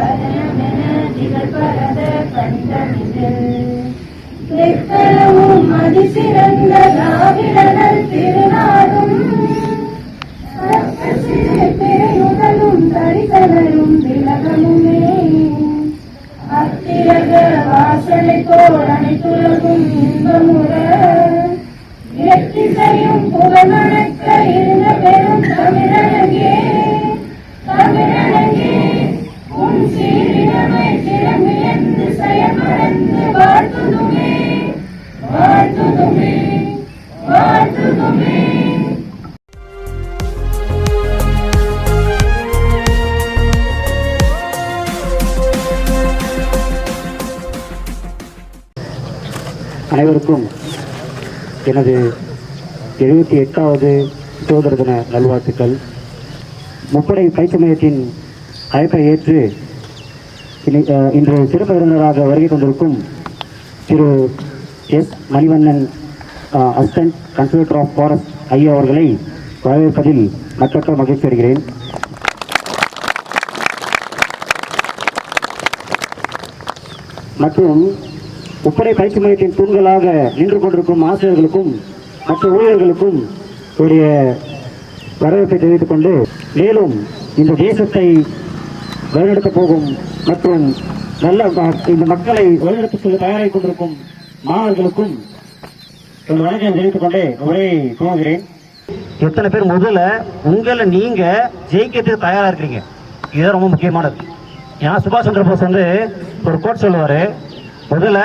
Amen. எனது எழுபத்தி எட்டாவது சுதந்திர தின நல்வாழ்த்துக்கள். முப்படை பயிற்சி மையத்தின் அழைப்பை ஏற்று இன்று சிறப்பு விருந்தினராக வருகை தந்திருக்கும் திரு S. Manivannan assistant conservator of forest ஐயா அவர்களை வரவேற்பதில் மற்ற மகிழ்ச்சி அடைகிறேன். மற்றும் முப்படை பயிற்சி மையத்தின் தூண்களாக நின்று கொண்டிருக்கும் ஆசிரியர்களுக்கும் மற்ற ஊழியர்களுக்கும் உடைய வரவேற்பை தெரிவித்துக் கொண்டு மேலும் இந்த தேசத்தை வழிநடத்தப் போகும் மற்றும் நல்ல ம- இந்த மக்களை வழிநடத்த செல்ல தயாராக கொண்டிருக்கும் மாணவர்களுக்கும் ஒரு வணக்கம் தெரிவித்துக் கொண்டே உரையை துவங்குகிறேன் எத்தனை பேர் முதல்ல உங்களை நீங்க ஜெயிக்கிறதுக்கு தயாரா இருக்கிறீங்க? இதுதான் ரொம்ப முக்கியமானது. ஏன்னா சுபாஷ் சந்திர போஸ் வந்து ஒரு கோட் சொல்லுவாரு முதல்ல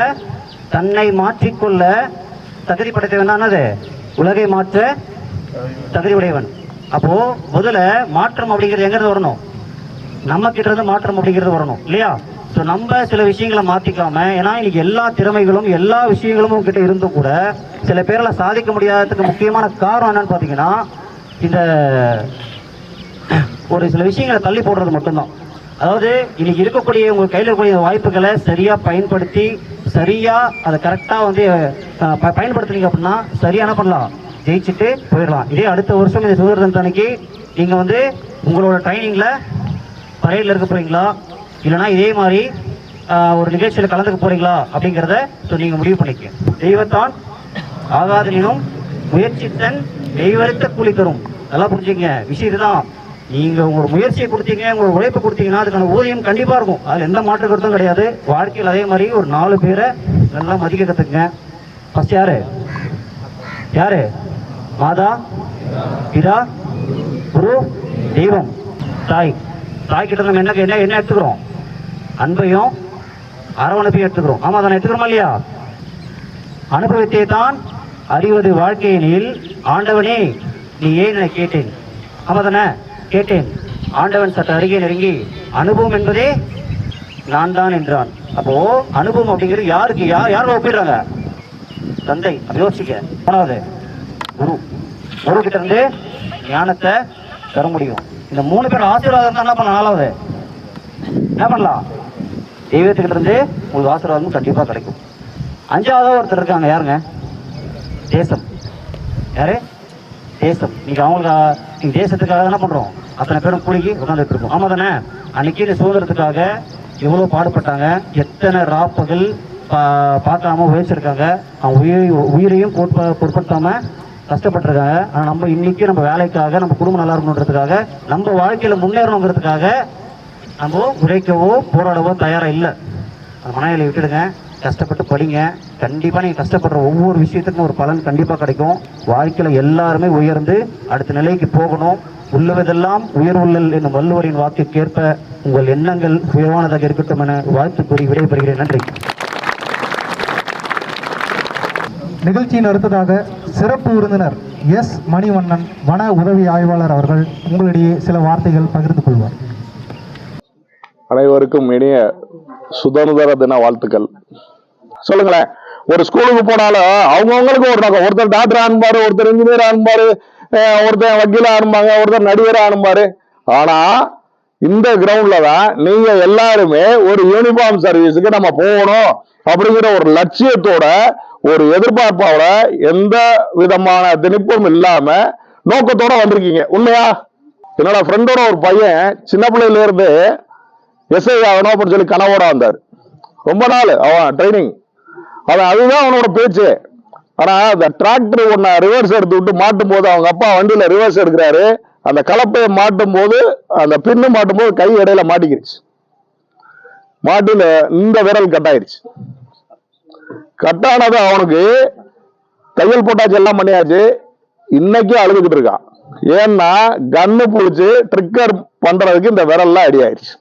தன்னை மாற்றிக்கொள்ள தகுதி படைத்தவன் தான் அது உலகை மாற்ற தகுதி உடையவன். அப்போ முதல்ல மாற்றம் அப்படிங்கிறது எங்கிறது வரணும்? நம்ம கிட்ட இருந்து மாற்றம் அப்படிங்கிறது வரணும் இல்லையா? ஸோ நம்ம சில விஷயங்களை மாத்திக்காம ஏன்னா இன்னைக்கு எல்லா திறமைகளும் எல்லா விஷயங்களும் கிட்ட இருந்தும் கூட சில பேரில் சாதிக்க முடியாததுக்கு முக்கியமான காரணம் என்னன்னு பார்த்தீங்கன்னா இந்த ஒரு சில விஷயங்களை தள்ளி போடுறது மட்டும்தான். அதாவது இன்னைக்கு இருக்கக்கூடிய உங்கள் கையில் இருக்கக்கூடிய வாய்ப்புகளை சரியாக பயன்படுத்தி சரியாக அதை கரெக்டாக வந்து ப- பயன்படுத்துனீங்க அப்படின்னா சரியாக என்ன பண்ணலாம்? ஜெயிச்சுட்டு போயிடலாம். இதே அடுத்த வருஷம் இந்த சுதந்திர தினத்தன்னைக்கு நீங்கள் வந்து உங்களோட ட்ரைனிங்கில் பரேடில் இருக்க போகிறீங்களா இல்லைன்னா இதே மாதிரி ஒரு நிகழ்ச்சியில் கலந்துக்க போகிறீங்களா அப்படிங்கிறத ஸோ நீங்கள் முடிவு பண்ணிக்க தெய்வத்தான் ஆகாதனினும் முயற்சித்தன் தெய்வரித்த கூலி தரும். நல்லா புரிஞ்சுங்க விஷயம் இதுதான் நீங்கள் உங்களோட முயற்சியை கொடுத்தீங்க உங்களோட உழைப்பு கொடுத்தீங்கன்னா அதுக்கான ஊதியம் கண்டிப்பாக இருக்கும். அதில் எந்த மாற்று கருத்தும் கிடையாது. வாழ்க்கையில் அதே மாதிரி ஒரு நாலு பேரை நல்லா மதிக்க கற்றுக்குங்க ஃபஸ்ட் யாரு? யாரு? மாதா பிதா குரு தெய்வம். தாய். தாய் கிட்ட நம்ம என்ன என்ன என்ன எடுத்துக்கிறோம்? அன்பையும் அரவணைப்பையும் எடுத்துக்கிறோம். ஆமாம் தானே எடுத்துக்கிறோமா இல்லையா? அனுபவத்தை தான் அறிவது வாழ்க்கையினில் ஆண்டவனே. நீ ஏன் கேட்டேன்? ஆமா தானே? கேட்டேன். ஆண்டவன் சற்று அருகே நெருங்கி அனுபவம் என்பதே நான் தான் என்றான். அப்போ அனுபவம் அப்படிங்கிறது யாருக்கு யார் யார் ஒப்பிடுறாங்க? தந்தை யோசிக்க மூணாவது குரு. குரு கிட்ட இருந்து ஞானத்தை தர முடியும். இந்த மூணு பேர் ஆசீர்வாதம் தான் என்ன பண்ண நாலாவது என்ன பண்ணலாம்? தெய்வத்துக்கிட்ட இருந்து உங்களுக்கு ஆசீர்வாதமும் கண்டிப்பாக கிடைக்கும். அஞ்சாவதாக ஒருத்தர் இருக்காங்க. யாருங்க? தேசம். யாரு? தேசம். நீங்க அவங்களுக்கு நீங்கள் தேசத்துக்காக என்ன பண்றோம். அத்தனை பேரும் கூலிக்கு உட்காந்துட்டு இருக்கோம் ஆமா தானே அன்னைக்கு இந்த சுதந்திரத்துக்காக எவ்வளோ பாடுபட்டாங்க. எத்தனை ராப்பகல் பா- பார்க்காம உழைச்சிருக்காங்க. அவங்க உயிரை உயிரையும் பொருட்ப- பொருட்படுத்தாமல் கஷ்டப்பட்டிருக்காங்க. ஆனால் நம்ம இன்னைக்கு நம்ம வேலைக்காக நம்ம குடும்பம் நல்லா இருக்கணுன்றதுக்காக நம்ம வாழ்க்கையில் முன்னேறணுங்கிறதுக்காக நம்ம உழைக்கவோ போராடவோ தயாராக இல்லை. அந்த மனநிலை விட்டுடுங்க. கஷ்டப்பட்டு படிங்க. கண்டிப்பாக நீங்கள் கஷ்டப்படுற ஒவ்வொரு விஷயத்துக்கும் ஒரு பலன் கண்டிப்பாக கிடைக்கும். வாழ்க்கையில் எல்லாருமே உயர்ந்து அடுத்த நிலைக்கு போகணும். உள்ளவதெல்லாம் உயர்வுள்ளல் என்னும் வள்ளுவரின் வாக்குக்கேற்ப உங்கள் எண்ணங்கள் உயர்வானதாக இருக்கட்டும் என வாழ்த்து கூறி விடைபெறுகிறேன். நன்றி. நிகழ்ச்சியின் அடுத்ததாக சிறப்பு விருந்தினர் எஸ் மணிவண்ணன் வன உதவி ஆய்வாளர் அவர்கள் உங்களிடையே சில வார்த்தைகள் பகிர்ந்து கொள்வார். அனைவருக்கும் இனிய சுதந்திர தின வாழ்த்துக்கள். சொல்லுங்களேன் ஒரு ஸ்கூலுக்கு போனாலும் அவங்கவுங்களுக்கு ஒரு ஒருத்தர் டாக்டர் ஆனும்பாரு ஒருத்தர் இன்ஜினியர் ஆனும்பாரு ஒருத்தன் ஒருத்தர் வக்கீல் ஆனும்பாங்க ஒருத்தர் நடிகராக ஆனும்பாரு. ஆனா இந்த கிரவுண்ட்ல தான் நீங்க எல்லாருமே ஒரு யூனிஃபார்ம் சர்வீஸுக்கு நம்ம போகணும் அப்படிங்கிற ஒரு லட்சியத்தோட ஒரு எதிர்பார்ப்போட எந்த விதமான திணிப்பும் இல்லாம நோக்கத்தோட வந்திருக்கீங்க. உண்மையா? என்னோட ஃப்ரெண்டோட ஒரு பையன் சின்ன பிள்ளையில இருந்து எஸ்ஐ ஆகணும் அப்படின்னு சொல்லி கனவோட வந்தார் ரொம்ப நாள் அவன் ட்ரைனிங் அவன் அதுதான் அவனோட பேச்சு. ஆனா அந்த டிராக்டர் ஒன்ன ரிவர்ஸ் எடுத்து விட்டு மாட்டும் போது அவங்க அப்பா வண்டியில ரிவர்ஸ் எடுக்கிறாரு. அந்த கலப்பையை மாட்டும் போது அந்த பின்னு மாட்டும் போது கை இடையில மாட்டிக்கிருச்சு. மாட்டில இந்த விரல் கட்டாயிருச்சு கட்டானது அவனுக்கு தையல் போட்டாச்சு எல்லாம் பண்ணியாச்சு. இன்னைக்கு அழுதுகிட்டு இருக்கான். ஏன்னா கன்னு பிடிச்சி ட்ரிக்கர் பண்றதுக்கு இந்த விரல்லாம் அடி ஆயிடுச்சு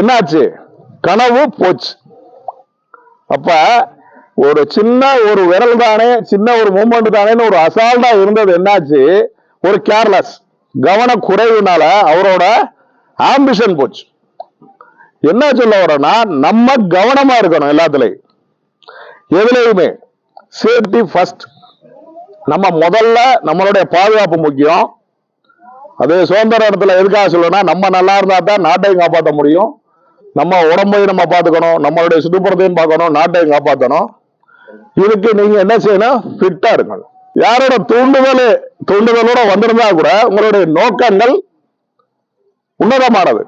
என்னாச்சு? கனவு போச்சு. அப்ப ஒரு சின்ன ஒரு விரல் தானே சின்ன ஒரு மூமெண்ட் தானேன்னு ஒரு அசால்ட்டா இருந்தது. என்னாச்சு? ஒரு கேர்லெஸ் கவன குறைவுனால அவரோட ஆம்பிஷன் போச்சு. என்ன சொல்ல வரோம்னா நம்ம கவனமா இருக்கணும் எல்லாத்துலயும். எதுலையுமே. சேஃப்டி ஃபர்ஸ்ட் நம்ம முதல்ல நம்மளுடைய பாதுகாப்பு முக்கியம். அது சுதந்திர இடத்துல எதுக்காக சொல்லணும்னா நம்ம நல்லா இருந்தா தான் நாட்டையும் காப்பாற்ற முடியும். நம்ம உடம்பையும் நம்ம பார்த்துக்கணும் நம்மளுடைய சுற்றுப்புறத்தையும் பார்க்கணும் நாட்டையும் காப்பாற்றணும் இதுக்கு நீங்க என்ன செய்யணும்? ஃபிட்டா இருக்கணும் யாரோட தூண்டுதல் தூண்டுதலோட வந்திருந்தா கூட உங்களுடைய நோக்கங்கள் உன்னதமானது.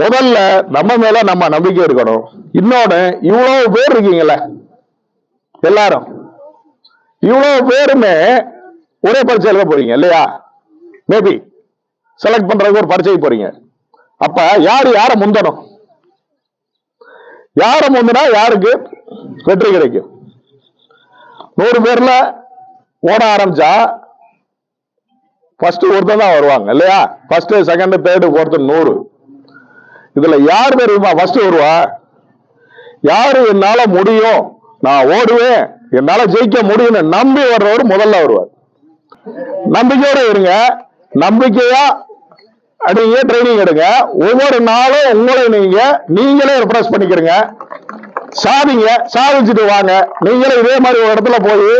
முதல்ல நம்ம மேல நம்ம நம்பிக்கை இருக்கணும். இன்னொன்னு இவ்வளவு பேர் இருக்கீங்கல்ல எல்லாரும். இவ்வளவு பேருமே ஒரே பரீட்சை எழுத போறீங்க இல்லையா? மேபி செலக்ட் பண்றதுக்கு ஒரு பரீட்சைக்கு போறீங்க. அப்ப யாரு யார முந்தணும்? யார முந்தினா யாருக்கு? வெற்றி கிடைக்கும் நூறு பேர்ல ஓட ஆரம்பிச்சா ஃபர்ஸ்ட் ஒருத்தன் தான் வருவாங்க இல்லையா? ஃபர்ஸ்ட் செகண்ட் தேர்டு ஃபோர்த்து நூறு. இதுல யார் தெரியுமா? ஃபர்ஸ்ட் வருவா. யாரு என்னால முடியும்? நான் ஓடுவேன். என்னால ஜெயிக்க முடியும்னு நம்பி வர்றவர் முதல்ல வருவார். நம்பிக்கையோட இருங்க. நம்பிக்கையா நீங்க ட்ரைனிங் எடுங்க. ஒவ்வொரு நாளும் உங்களை நீங்க நீங்களே ரெஃப்ரெஷ் பண்ணிக்கிறீங்க. சாதிங்க சாதிச்சுட்டு வாங்க. நீங்களும் இதே மாதிரி ஒரு இடத்துல போய்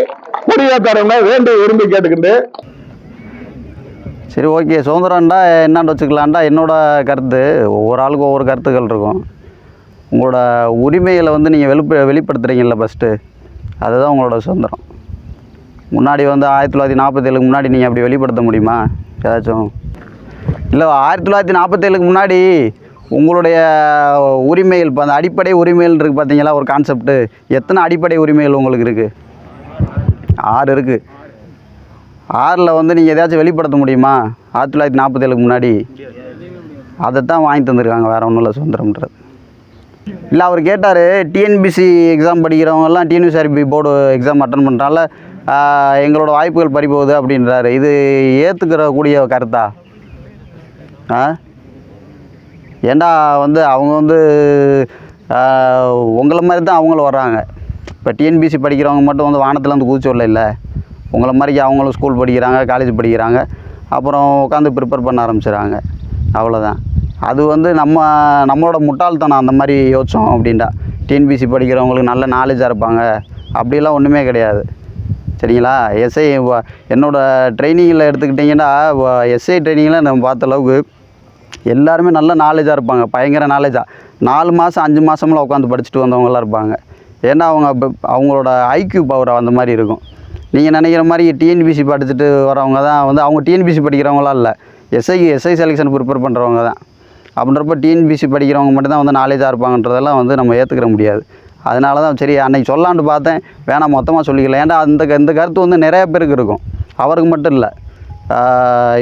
குடியேற்றணும்னு வேண்டி விரும்பி கேட்டுக்கிட்டு. சரி ஓகே. சுதந்திரம்டா என்னான்னு வச்சுக்கலான்டா என்னோட கருத்து ஒவ்வொரு ஆளுக்கும் ஒவ்வொரு கருத்துக்கள் இருக்கும். உங்களோட உரிமைகளை வந்து நீங்கள் வெளிப்ப வெளிப்படுத்துறீங்கல்ல ஃபஸ்ட்டு அதுதான் உங்களோட சுதந்திரம். முன்னாடி வந்து ஆயிரத்தி தொள்ளாயிரத்தி நாற்பத்தேழுக்கு முன்னாடி நீங்கள் அப்படி வெளிப்படுத்த முடியுமா? ஏதாச்சும் இல்லை ஆயிரத்தி தொள்ளாயிரத்தி நாற்பத்தேழுக்கு முன்னாடி உங்களுடைய உரிமைகள் இப்போ அந்த அடிப்படை உரிமைகள் இருக்குது பார்த்தீங்களா ஒரு கான்செப்ட்டு எத்தனை அடிப்படை உரிமைகள் உங்களுக்கு இருக்குது ஆறு இருக்குது ஆறில் வந்து நீங்கள் எதாச்சும் வெளிப்படுத்த முடியுமா? ஆயிரத்தி தொள்ளாயிரத்தி நாற்பத்தேழுக்கு முன்னாடி. அதைத்தான் வாங்கி தந்திருக்காங்க வேறு ஒன்றும் இல்லை சுதந்திரம்ன்றது. இல்லை அவர் கேட்டார் டிஎன்பிசி எக்ஸாம் படிக்கிறவங்கெல்லாம் டிஎன்பிசிஆர்பி போர்டு எக்ஸாம் அட்டன் பண்ணுறாங்கள எங்களோட வாய்ப்புகள் பறி போகுது அப்படின்றாரு. இது ஏற்றுக்கிற கூடிய கருத்தா? ஆ? ஏண்டா வந்து அவங்க வந்து உங்களை மாதிரி தான் அவங்களும் வர்றாங்க. இப்போ டிஎன்பிசி படிக்கிறவங்க மட்டும் வந்து வானத்துலேருந்து வந்து குதிச்சு வரல இல்லை உங்களை மாதிரி அவங்களும் ஸ்கூல் படிக்கிறாங்க காலேஜ் படிக்கிறாங்க. அப்புறம் உட்காந்து ப்ரிப்பேர் பண்ண ஆரம்பிச்சிடுறாங்க அவ்வளோதான் அது வந்து நம்ம நம்மளோட முட்டாள்தனம் அந்த மாதிரி யோசித்தோம் அப்படின்டா. டிஎன்பிசி படிக்கிறவங்களுக்கு நல்ல நாலேஜாக இருப்பாங்க. அப்படிலாம் ஒன்றுமே கிடையாது. சரிங்களா? எஸ்ஐ என்னோடய ட்ரைனிங்கில் எடுத்துக்கிட்டிங்கன்னா எஸ்ஐ ட்ரைனிங்கில் நம்ம பார்த்த அளவுக்கு எல்லாருமே நல்ல நாலேஜாக இருப்பாங்க. பயங்கர நாலேஜாக நாலு மாதம் அஞ்சு மாதம்லாம் உட்காந்து படிச்சுட்டு வந்தவங்களாம் இருப்பாங்க. ஏன்னா அவங்க அவங்களோட ஐக்யூ பவர் அந்த மாதிரி இருக்கும். நீங்கள் நினைக்கிற மாதிரி டிஎன்பிசி படிச்சுட்டு வரவங்க தான் வந்து அவங்க டிஎன்பிசி படிக்கிறவங்களாம் இல்லை. எஸ்ஐ எஸ்ஐ செலெக்ஷன் ப்ரிப்பேர் பண்ணுறவங்க தான். அப்படின்றப்ப டிஎன்பிசி படிக்கிறவங்க மட்டும்தான் வந்து நாலேஜாக இருப்பாங்கன்றதெல்லாம் வந்து நம்ம ஏற்றுக்கிற முடியாது. அதனால தான் சரி அன்னைக்கு சொல்லான்னு பார்த்தேன். வேணாம் மொத்தமாக சொல்லிக்கலாம். ஏன்டா அந்த க- இந்த கருத்து வந்து நிறையா பேருக்கு இருக்கும். அவருக்கு மட்டும் இல்லை.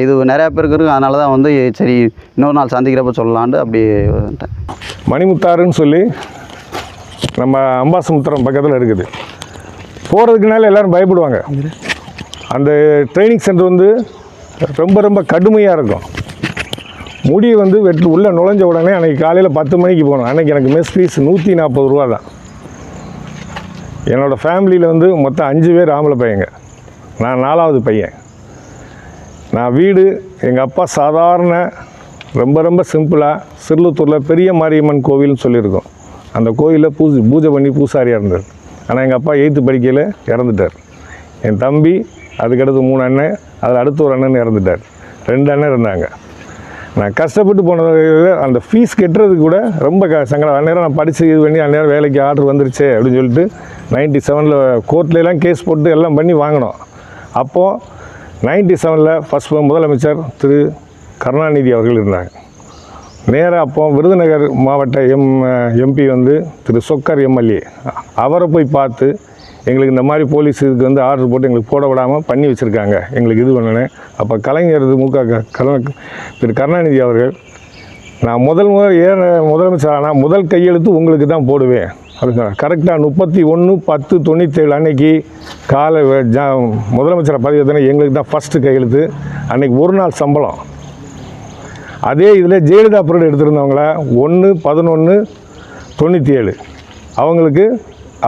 இது நிறையா பேருக்கு இருக்கும். அதனால தான் வந்து சரி இன்னொரு நாள் சந்திக்கிறப்ப சொல்லலான்ட்டு அப்படி வந்துட்டேன். மணிமுத்தாருன்னு சொல்லி நம்ம அம்பாசமுத்திரம் பக்கத்தில் இருக்குது. போகிறதுக்குனால எல்லோரும் பயப்படுவாங்க. அந்த ட்ரைனிங் சென்டர் வந்து ரொம்ப ரொம்ப கடுமையாக இருக்கும். முடி வந்து வெட்டு உள்ளே நுழைஞ்ச உடனே அன்றைக்கி காலையில் பத்து மணிக்கு போகணும். அன்றைக்கி எனக்கு மெஸ் ஃபீஸ் நூற்றி நாற்பது ரூபா தான் என்னோடய ஃபேமிலியில் வந்து மொத்தம் அஞ்சு பேர் ஆம்பளை பையங்க. நான் நாலாவது பையன். நான் வீடு எங்கள் அப்பா சாதாரண ரொம்ப ரொம்ப சிம்பிளாக சிறுலத்தூரில் பெரிய மாரியம்மன் கோவில்னு சொல்லியிருக்கோம். அந்த கோயிலில் பூஜை பூஜை பண்ணி பூசாரியாக இருந்தார். ஆனால் எங்கள் அப்பா எயித்து படிக்கையில் இறந்துட்டார். என் தம்பி அதுக்கடுத்து மூணு அண்ணன் அதில் அடுத்து ஒரு அண்ணன் இறந்துட்டார். ரெண்டு அண்ணன் இருந்தாங்க. நான் கஷ்டப்பட்டு போனது அந்த ஃபீஸ் கட்டுறதுக்கு கூட ரொம்ப க சங்கடம். அந்நேரம் நான் படித்து இது பண்ணி அந்நேரம் வேலைக்கு ஆர்டர் வந்துருச்சே அப்படின்னு சொல்லிட்டு நைன்டி செவனில் கோர்ட்லலாம் கேஸ் போட்டு எல்லாம் பண்ணி வாங்கினோம். அப்போது நைன்டி செவனில் ஃபஸ்ட் முதலமைச்சர் திரு கருணாநிதி அவர்கள் இருந்தாங்க. நேராக அப்போ விருதுநகர் மாவட்ட எம் எம்பி வந்து திரு சொக்கர் எம்எல்ஏ. அவரை போய் பார்த்து எங்களுக்கு இந்த மாதிரி போலீஸ் இதுக்கு வந்து ஆர்டர் போட்டு எங்களுக்கு போட விடாமல் பண்ணி வச்சுருக்காங்க. எங்களுக்கு இது பண்ணணும். அப்போ கலைஞர் மு க க- திரு கருணாநிதி அவர்கள் நான் முதல் முதல் ஏற முதலமைச்சர் ஆனால் முதல் கையெழுத்து உங்களுக்கு தான் போடுவேன். கரெக்டாக முப்பத்தி ஒன்று பத்து தொண்ணூற்றேழு அன்னைக்கு காலை ஜா முதலமைச்சர் பதவி எங்களுக்கு தான் ஃபஸ்ட்டு கையெழுத்து. அன்னைக்கு ஒரு நாள் சம்பளம். அதே இதில் ஜெயலலிதா பீரியட் எடுத்திருந்தவங்கள ஒன்று பதினொன்று தொண்ணூற்றி ஏழு அவங்களுக்கு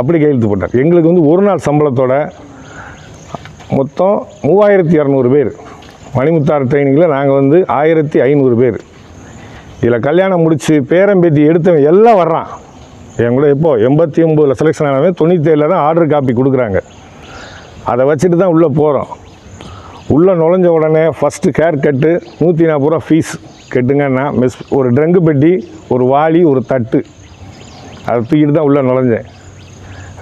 அப்படி கையெழுத்து போட்டார் எங்களுக்கு வந்து ஒரு நாள் சம்பளத்தோட மொத்தம் மூவாயிரத்தி இரநூறு பேர். மணிமுத்தார் ட்ரைனிங்கில் நாங்கள் வந்து ஆயிரத்தி ஐநூறு பேர். இதில் கல்யாணம் முடித்து பேரம்பேத்தி எடுத்தவன் எல்லாம் வர்றான். என் கூட எப்போ எண்பத்தி ஒம்போதில் செலெக்ஷன் ஆனவன் தொண்ணூற்றி ஏழில் தான் ஆர்டர் காப்பி கொடுக்குறாங்க. அதை வச்சுட்டு தான் உள்ளே போகிறோம் உள்ளே நுழைஞ்ச உடனே ஃபஸ்ட்டு கேர் கட்டு நூற்றி நாற்பது ரூபா ஃபீஸ் கட்டுங்கன்னா மெஸ் ஒரு ட்ரங்கு பெட்டி ஒரு வாளி ஒரு தட்டு. அதை தூக்கிட்டு தான் உள்ளே நுழைஞ்சேன்.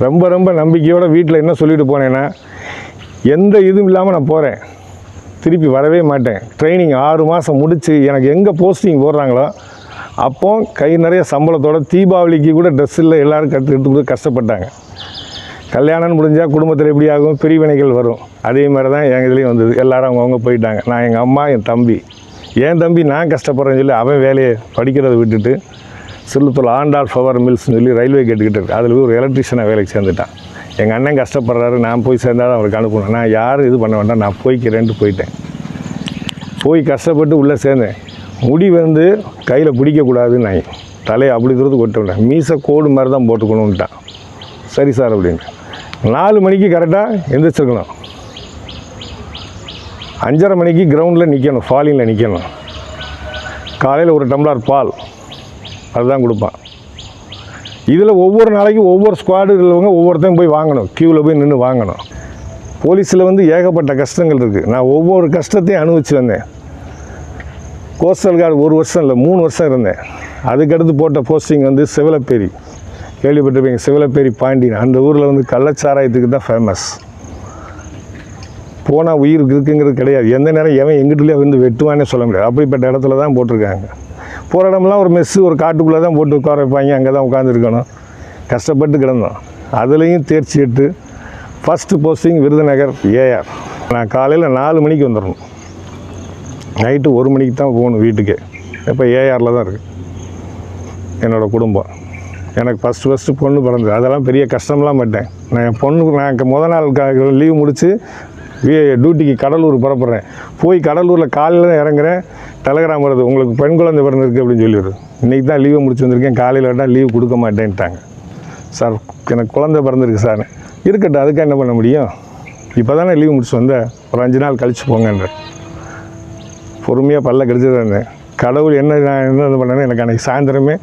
ரொம்ப ரொம்ப நம்பிக்கையோடு வீட்டில் என்ன சொல்லிட்டு போனேன்னா எந்த இதுவும் இல்லாமல் நான் போகிறேன் திருப்பி வரவே மாட்டேன். ட்ரைனிங் ஆறு மாதம் முடித்து எனக்கு எங்கே போஸ்டிங் போடுறாங்களோ அப்போ கை நிறைய சம்பளத்தோட தீபாவளிக்கு கூட ட்ரெஸ் இல்லை எல்லோரும் கற்றுக்கிட்டு கூட கொடுத்து கஷ்டப்பட்டாங்க. கல்யாணம் முடிஞ்சால் குடும்பத்தில் எப்படி ஆகும்? பிரிவினைகள் வரும். அதே மாதிரி தான் எங்கள் இதுலேயும் வந்தது. எல்லோரும் அவங்கவுங்க போயிட்டாங்க. நான் எங்கள் அம்மா என் தம்பி. என் தம்பி நான் கஷ்டப்படுறேன்னு சொல்லி அவன் வேலையை படிக்கிறதை விட்டுட்டு சில்லுத்தூர் ஆண்டாள் ஃபவர் மில்ஸ்னு சொல்லி ரயில்வே கேட்டுக்கிட்டு இருக்கு. அதில் போய் ஒரு எலக்ட்ரிஷியனாக வேலைக்கு சேர்ந்துட்டான். எங்கள் அண்ணன் கஷ்டப்படுறாரு. நான் போய் சேர்ந்தாலும் அவருக்கு அனுப்பணும். நான் யாரும் இது பண்ண வேண்டாம். நான் போய்க்கிறேன்ட்டு போயிட்டேன். போய் கஷ்டப்பட்டு உள்ளே சேர்ந்தேன். முடி வந்து கையில் பிடிக்கக்கூடாதுன்னு நான் தலையை அப்படி தூரத்து கொட்ட மீசை கோடு மாதிரி தான் போட்டுக்கணுன்ட்டான் சரி சார் அப்படின்ட்டு நாலு மணிக்கு கரெக்டாக எந்திரிச்சிருக்கணும். அஞ்சரை மணிக்கு கிரவுண்டில் நிற்கணும் ஃபாலிங்கில் நிற்கணும் காலையில் ஒரு டம்ளர் பால் அதுதான் கொடுப்பான். இதில் ஒவ்வொரு நாளைக்கும் ஒவ்வொரு ஸ்குவாடு உள்ளவங்க ஒவ்வொருத்தையும் போய் வாங்கணும் க்யூவில் போய் நின்று வாங்கணும். போலீஸில் வந்து ஏகப்பட்ட கஷ்டங்கள் இருக்குது நான் ஒவ்வொரு கஷ்டத்தையும் அனுபவிச்சு வந்தேன். கோஸ்டல் கார்டு ஒரு வருஷம் இல்லை மூணு வருஷம் இருந்தேன். அதுக்கடுத்து போட்ட போஸ்டிங் வந்து சிவலப்பேரி. கேள்விப்பட்டிருப்பீங்க சிவலப்பேரி பாண்டியன். அந்த ஊரில் வந்து கள்ளச்சாராயத்துக்கு தான் ஃபேமஸ் போனால் உயிர் இருக்குங்கிறது கிடையாது. எந்த நேரம் எவன் எங்கிட்டலேயே வந்து வெட்டுவானே சொல்ல முடியாது. அப்படிப்பட்ட இடத்துல தான் போட்டிருக்காங்க. போகிற இடம்லாம் ஒரு மெஸ்ஸு ஒரு காட்டுக்குள்ளே தான் போட்டு உட்கார வைப்பாங்க அங்கே தான் உட்காந்துருக்கணும் கஷ்டப்பட்டு கிடந்தோம். அதுலேயும் தேர்ச்சி எட்டு ஃபஸ்ட்டு போஸ்டிங் விருதுநகர் ஏஆர் நான் காலையில் நாலு மணிக்கு வந்துடணும். நைட்டு ஒரு மணிக்கு தான் போகணும் வீட்டுக்கு. இப்போ ஏஆரில் தான் இருக்குது என்னோடய குடும்பம். எனக்கு ஃபஸ்ட்டு ஃபஸ்ட்டு பொண்ணு பிறந்தது. அதெல்லாம் பெரிய கஷ்டம்லாம் பட்டேன். நான் என் பொண்ணுக்கு நான் முத நாள் லீவ் முடித்து டியூட்டிக்கு கடலூர் புறப்படுறேன். போய் கடலூரில் காலையில் தான் இறங்குறேன். டெலகிராம் வருது உங்களுக்கு பெண் குழந்தை பிறந்திருக்கு அப்படின்னு சொல்லிடுது. இன்றைக்கி தான் லீவை முடிச்சு வந்திருக்கேன். காலையில் வேட்டால் லீவ் கொடுக்க மாட்டேன்ட்டாங்க. சார் எனக்கு குழந்தை பிறந்திருக்கு சார். இருக்கட்டும் அதுக்கு என்ன பண்ண முடியும்? இப்போ தானே லீவ் முடிச்சு வந்தேன். ஒரு அஞ்சு நாள் கழித்து போங்கன்றேன். பொறுமையாக பல்ல கடிச்சு இருந்தேன் கடவுள் என்ன நான் என்ன பண்ணேன்னா எனக்கு அன்றைக்கி சாயந்தரமே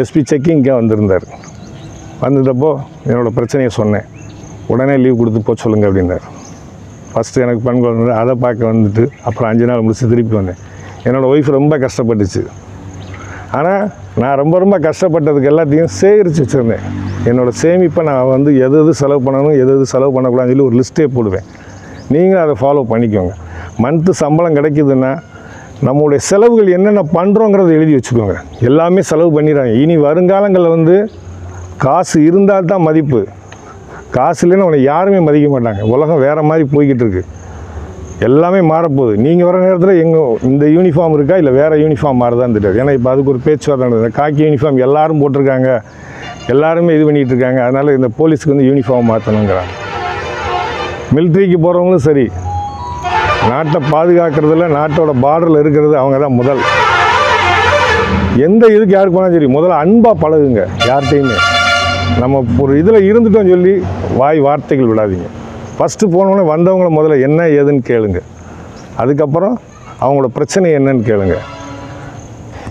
எஸ்பி செக்கிங்காக வந்திருந்தார். வந்ததப்போ என்னோடய பிரச்சனையை சொன்னேன். உடனே லீவ் கொடுத்து போக சொல்லுங்கள் அப்படின்னார். ஃபஸ்ட்டு எனக்கு பெண் குழந்தை அதை பார்க்க வந்துட்டு அப்புறம் அஞ்சு நாள் முடிச்சு திருப்பி வந்தேன். என்னோடய ஒய்ஃப் ரொம்ப கஷ்டப்பட்டுச்சு. ஆனால் நான் ரொம்ப ரொம்ப கஷ்டப்பட்டதுக்கு எல்லாத்தையும் சேகரித்து வச்சுருந்தேன். என்னோடய சேமிப்பை நான் வந்து எது எது செலவு பண்ணணும் எது எது செலவு பண்ணக்கூடாதுன்னு சொல்லி ஒரு லிஸ்ட்டே போடுவேன். நீங்களும் அதை ஃபாலோ பண்ணிக்கோங்க. மந்த்து சம்பளம் கிடைக்குதுன்னா நம்மளுடைய செலவுகள் என்னென்ன பண்ணுறோங்கிறத எழுதி வச்சுக்கோங்க. எல்லாமே செலவு பண்ணிடுறாங்க இனி வருங்காலங்களில் வந்து காசு இருந்தால் தான் மதிப்பு. காசு இல்லைன்னு உன்னை யாருமே மதிக்க மாட்டாங்க. உலகம் வேறு மாதிரி போய்கிட்டு இருக்கு. எல்லாமே மாறப்போகுது. நீங்கள் வர நேரத்தில் எங்கே இந்த யூனிஃபார்ம் இருக்கா இல்லை வேறு யூனிஃபார்ம் மாறுதான்னு தெரியாது ஏன்னா இப்போ அதுக்கு ஒரு பேச்சுவார்த்தை நடந்தது. காக்கி யூனிஃபார்ம் எல்லாரும் போட்டிருக்காங்க. எல்லாருமே இது பண்ணிகிட்டு இருக்காங்க. அதனால் இந்த போலீஸுக்கு வந்து யூனிஃபார்ம் மாற்றணுங்கிறாங்க மிலிட்ரிக்கு போகிறவங்களும் சரி. நாட்டை பாதுகாக்கிறதுல நாட்டோட பார்டரில் இருக்கிறது அவங்க தான் முதல். எந்த இதுக்கு யாருக்கு போனாலும் சரி முதல்ல அன்பாக பழகுங்க யார்கிட்டையுமே. நம்ம ஒரு இதில் இருந்துட்டோம் சொல்லி வாய் வார்த்தைகள் விடாதீங்க. ஃபஸ்ட்டு போனோடனே வந்தவங்கள முதல்ல என்ன ஏதுன்னு கேளுங்க. அதுக்கப்புறம் அவங்களோட பிரச்சனை என்னன்னு கேளுங்க.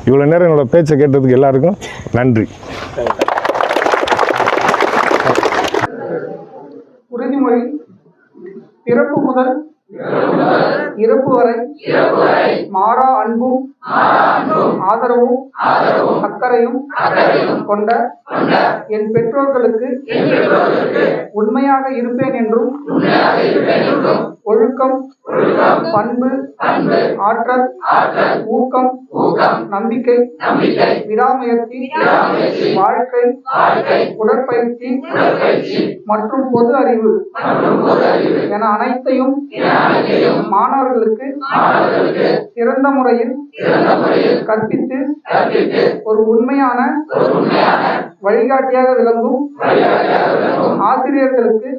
இவ்வளோ நேரம் என்னோடய பேச்சை கேட்டதுக்கு எல்லாருக்கும் நன்றி. உறுதிமொழி பிறப்பு முதல் வரை மாறா அன்பும் ஆதரவும் அக்கறையும் கொண்ட என் பெற்றோர்களுக்கு உண்மையாக இருப்பேன் என்றும் ஒழுக்கம் பண்பு ஆற்றல் ஊக்கம் நம்பிக்கை விடாமுயற்சி வாழ்க்கை உடற்பயிற்சி மற்றும் பொது அறிவு என அனைத்தையும் மாணவர்களுக்கு சிறந்த முறையில் கற்பித்து ஒரு உண்மையான வழிகாட்டியாக விளங்கும் ஆசிரியர்களுக்கு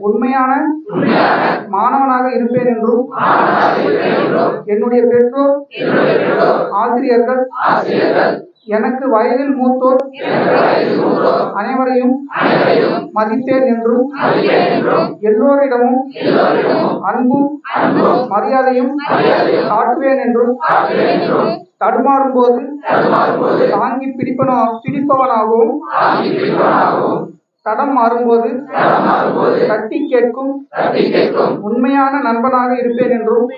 உண்மையான மாணவனாக இருப்பேன் என்றும் என்னுடைய பெற்றோர் ஆசிரியர்கள் எனக்கு வயதில் மூத்தோர் அனைவரையும் மதிப்பேன் என்றும் எல்லோரிடமும் அன்பும் மரியாதையும் காட்டுவேன் என்றும் தடுமாறும் போது தாங்கி பிடிப்பன பிடிப்பவனாகவும் தடம் மாறும்போது தட்டி கேட்கும் உண்மையான நண்பனாக இருப்பேன் என்றும்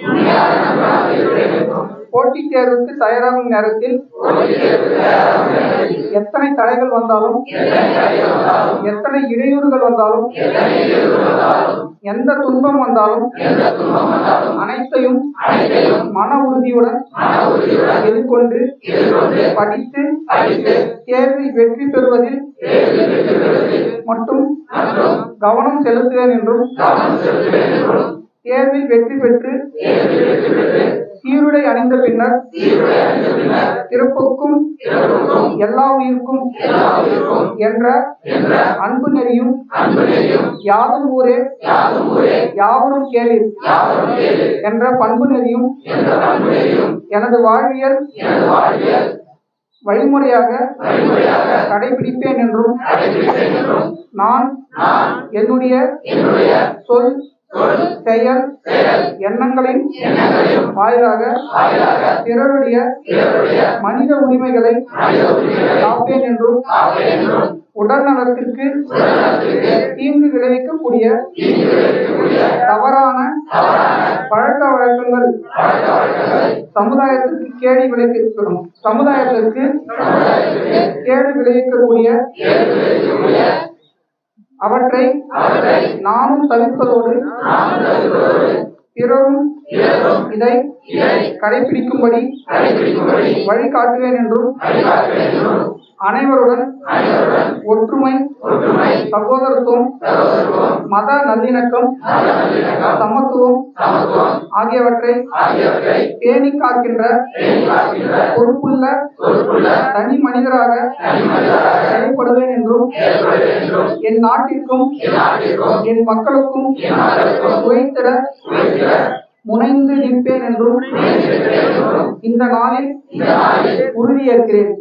போட்டித் தேர்வுக்கு தயாராகும் நேரத்தில் எத்தனை தடைகள் வந்தாலும் எத்தனை இடையூறுகள் வந்தாலும் எந்த துன்பம் வந்தாலும் அனைத்தையும் மன உறுதியுடன் எதிர்கொண்டு படித்து தேர்வில் வெற்றி பெறுவதில் மட்டும் கவனம் செலுத்துவேன் என்றும் தேர்வில் வெற்றி பெற்று சீருடை பின்னர் பிறப்புக்கும் எல்லா உயிருக்கும் என்ற அன்பு நெறியும் யாதும் ஊரே யாவரும் கேளீர் என்ற பண்பு நெறியும் எனது வாழ்வியல் வழிமுறையாக கடைபிடிப்பேன் என்றும் நான் என்னுடைய சொல் செயல் எண்ணங்களின் வாயிலாக பிறருடைய மனித உரிமைகளை காப்பேன் என்றும் உடல் நலத்திற்கு தீங்கு விளைவிக்கக்கூடிய தவறான பழக்க வழக்கங்கள் சமுதாயத்திற்கு கேடு விளைவிக்கும் சமுதாயத்திற்கு கேடு விளைவிக்கக்கூடிய அவற்றை நானும் தவிர்ப்பதோடு பிறரும் இதை கடைபிடிக்கும்படி வழிகாட்டுவேன் என்றும் அனைவருடன் ஒற்றுமை சகோதரத்துவம் மத நல்லிணக்கம் சமத்துவம் ஆகியவற்றை பேணி காக்கின்ற பொறுப்புள்ள தனி மனிதராக செயல்படுவேன் என்றும் என் நாட்டிற்கும் என் மக்களுக்கும் உழைத்திட முனைந்து நிற்பேன் என்றும் இந்த நாளில் உறுதியேற்கிறேன்.